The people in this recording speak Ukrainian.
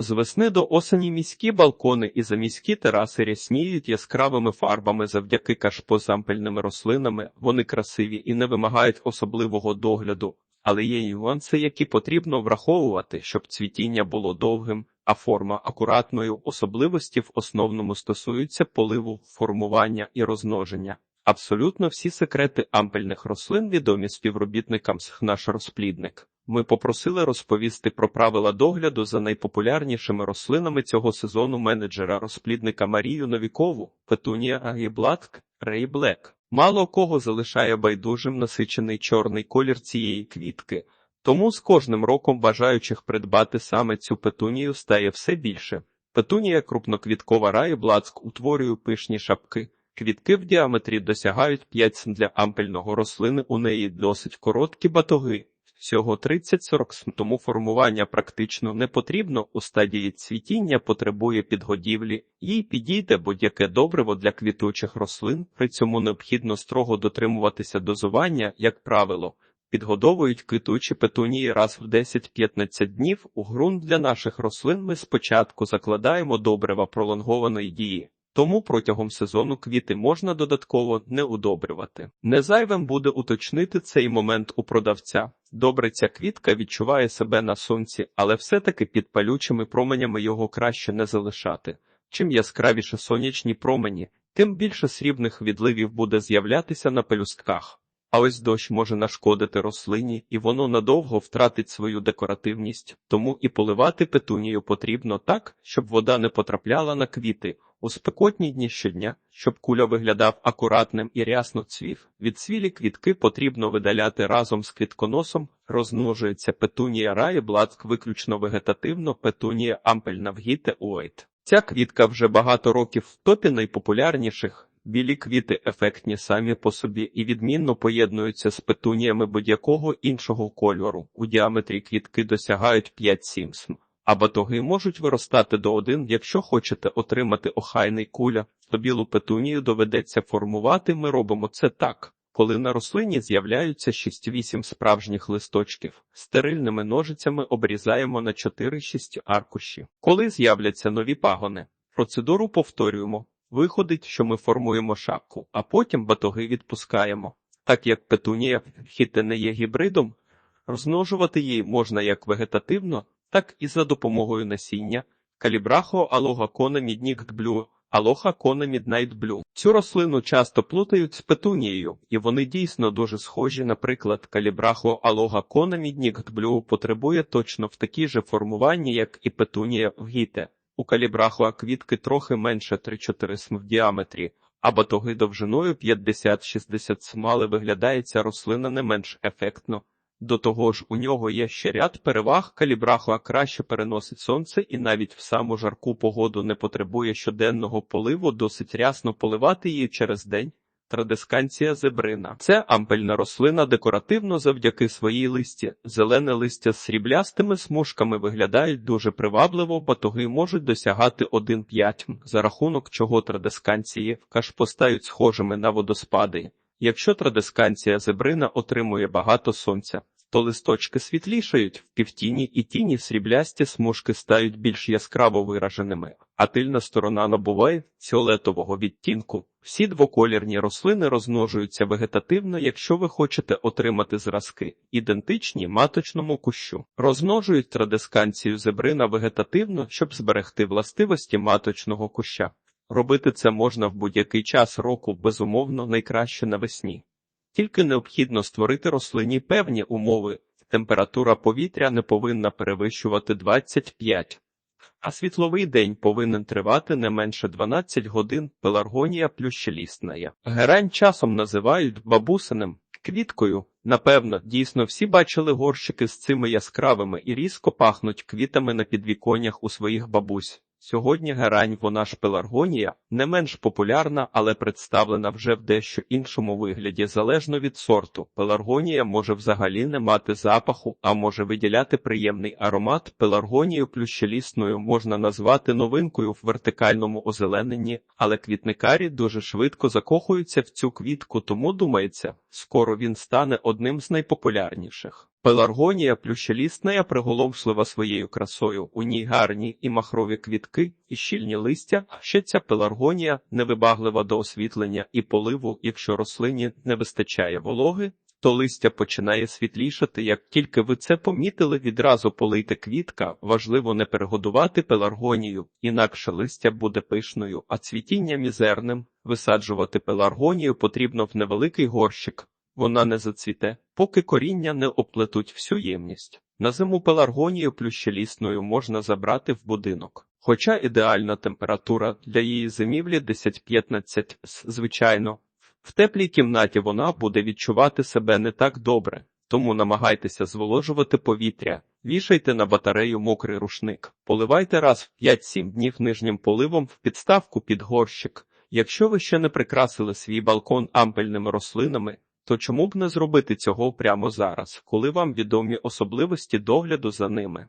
З весни до осені міські балкони і заміські тераси рясніють яскравими фарбами завдяки кашпозампельними рослинами. Вони красиві і не вимагають особливого догляду, але є нюанси, які потрібно враховувати, щоб цвітіння було довгим, а форма акуратною. Особливості в основному стосуються поливу, формування і розмноження. Абсолютно всі секрети ампельних рослин відомі співробітникам з наш розплідник. Ми попросили розповісти про правила догляду за найпопулярнішими рослинами цього сезону менеджера розплідника Марію Новікову, Петунія Агіблатк, Рей Блек. Мало кого залишає байдужим насичений чорний колір цієї квітки, тому з кожним роком бажаючих придбати саме цю петунію стає все більше. Петунія крупноквіткова Раїблацк утворює пишні шапки. Квітки в діаметрі досягають 5 см для ампельного рослини, у неї досить короткі батоги. Всього 30-40 см, тому формування практично не потрібно. У стадії цвітіння потребує підгодівлі, їй підійде будь-яке добриво для квітучих рослин, при цьому необхідно строго дотримуватися дозування, як правило. Підгодовують квітучі петунії раз в 10-15 днів. У ґрунт для наших рослин ми спочатку закладаємо добрива пролонгованої дії. Тому протягом сезону квіти можна додатково не удобрювати. Незайвим буде уточнити цей момент у продавця. Добре, ця квітка відчуває себе на сонці, але все-таки під палючими променями його краще не залишати. Чим яскравіше сонячні промені, тим більше срібних відливів буде з'являтися на пелюстках. А ось дощ може нашкодити рослині, і воно надовго втратить свою декоративність, тому і поливати петунію потрібно так, щоб вода не потрапляла на квіти. У спекотні дні щодня, щоб куля виглядав акуратним і рясно цвів, від свілі квітки потрібно видаляти разом з квітконосом, розмножується петунія раї, блацк виключно вегетативно, петунія ампельна вгіте уейт. Ця квітка вже багато років в топі найпопулярніших. Білі квіти ефектні самі по собі і відмінно поєднуються з петуніями будь-якого іншого кольору. У діаметрі квітки досягають 5-7 см а батоги можуть виростати до один. Якщо хочете отримати охайний куля, то білу петунію доведеться формувати. Ми робимо це так. Коли на рослині з'являються 6-8 справжніх листочків, стерильними ножицями обрізаємо на 4-6 аркуші. Коли з'являться нові пагони, процедуру повторюємо. Виходить, що ми формуємо шапку, а потім батоги відпускаємо. Так як петунія хіте не є гібридом, розмножувати її можна як вегетативно, так і за допомогою насіння калібрахо алога кона блю, алоха кона міднайт блю. Цю рослину часто плутають з петунією, і вони дійсно дуже схожі. Наприклад, калібрахо алога кона блю потребує точно в такій же формуванні, як і петунія в гіте. У калібрахо квітки трохи менше 3-4 см в діаметрі, а батоги довжиною 50-60 см, але виглядається рослина не менш ефектно. До того ж, у нього є ще ряд переваг, калібрахуа краще переносить сонце і навіть в саму жарку погоду не потребує щоденного поливу, досить рясно поливати її через день. Традесканція зебрина. Це ампельна рослина декоративно завдяки своїй листі. Зелене листя з сріблястими смужками виглядають дуже привабливо, батоги можуть досягати 1,5, за рахунок чого традисканції традесканції кашпостають схожими на водоспади. Якщо традесканція зебрина отримує багато сонця, то листочки світлішають в півтіні і тіні сріблясті смужки стають більш яскраво вираженими, а тильна сторона набуває фіолетового відтінку. Всі двоколірні рослини розмножуються вегетативно, якщо ви хочете отримати зразки, ідентичні маточному кущу. Розмножують традесканцію зебрина вегетативно, щоб зберегти властивості маточного куща. Робити це можна в будь-який час року, безумовно, найкраще навесні. Тільки необхідно створити рослині певні умови. Температура повітря не повинна перевищувати 25, а світловий день повинен тривати не менше 12 годин. Пеларгонія плющелісна. Герань часом називають бабусиним квіткою. Напевно, дійсно всі бачили горщики з цими яскравими і різко пахнуть квітами на підвіконнях у своїх бабусь. Сьогодні герань, вона ж пеларгонія, не менш популярна, але представлена вже в дещо іншому вигляді, залежно від сорту. Пеларгонія може взагалі не мати запаху, а може виділяти приємний аромат. Пеларгонію плющелісною можна назвати новинкою в вертикальному озелененні, але квітникарі дуже швидко закохуються в цю квітку, тому думається, скоро він стане одним з найпопулярніших. Пеларгонія плющелісна приголомшлива своєю красою. У ній гарні і махрові квітки, і щільні листя. Ще ця пеларгонія невибаглива до освітлення і поливу. Якщо рослині не вистачає вологи, то листя починає світлішати. Як тільки ви це помітили, відразу полийте квітка. Важливо не перегодувати пеларгонію, інакше листя буде пишною, а цвітіння мізерним. Висаджувати пеларгонію потрібно в невеликий горщик. Вона не зацвіте, поки коріння не оплетуть всю ємність. На зиму пеларгонію плющелісною можна забрати в будинок. Хоча ідеальна температура для її зимівлі 10-15 звичайно. В теплій кімнаті вона буде відчувати себе не так добре, тому намагайтеся зволожувати повітря, вішайте на батарею мокрий рушник, поливайте раз в 5-7 днів нижнім поливом в підставку під горщик. Якщо ви ще не прикрасили свій балкон ампельними рослинами, то чому б не зробити цього прямо зараз, коли вам відомі особливості догляду за ними?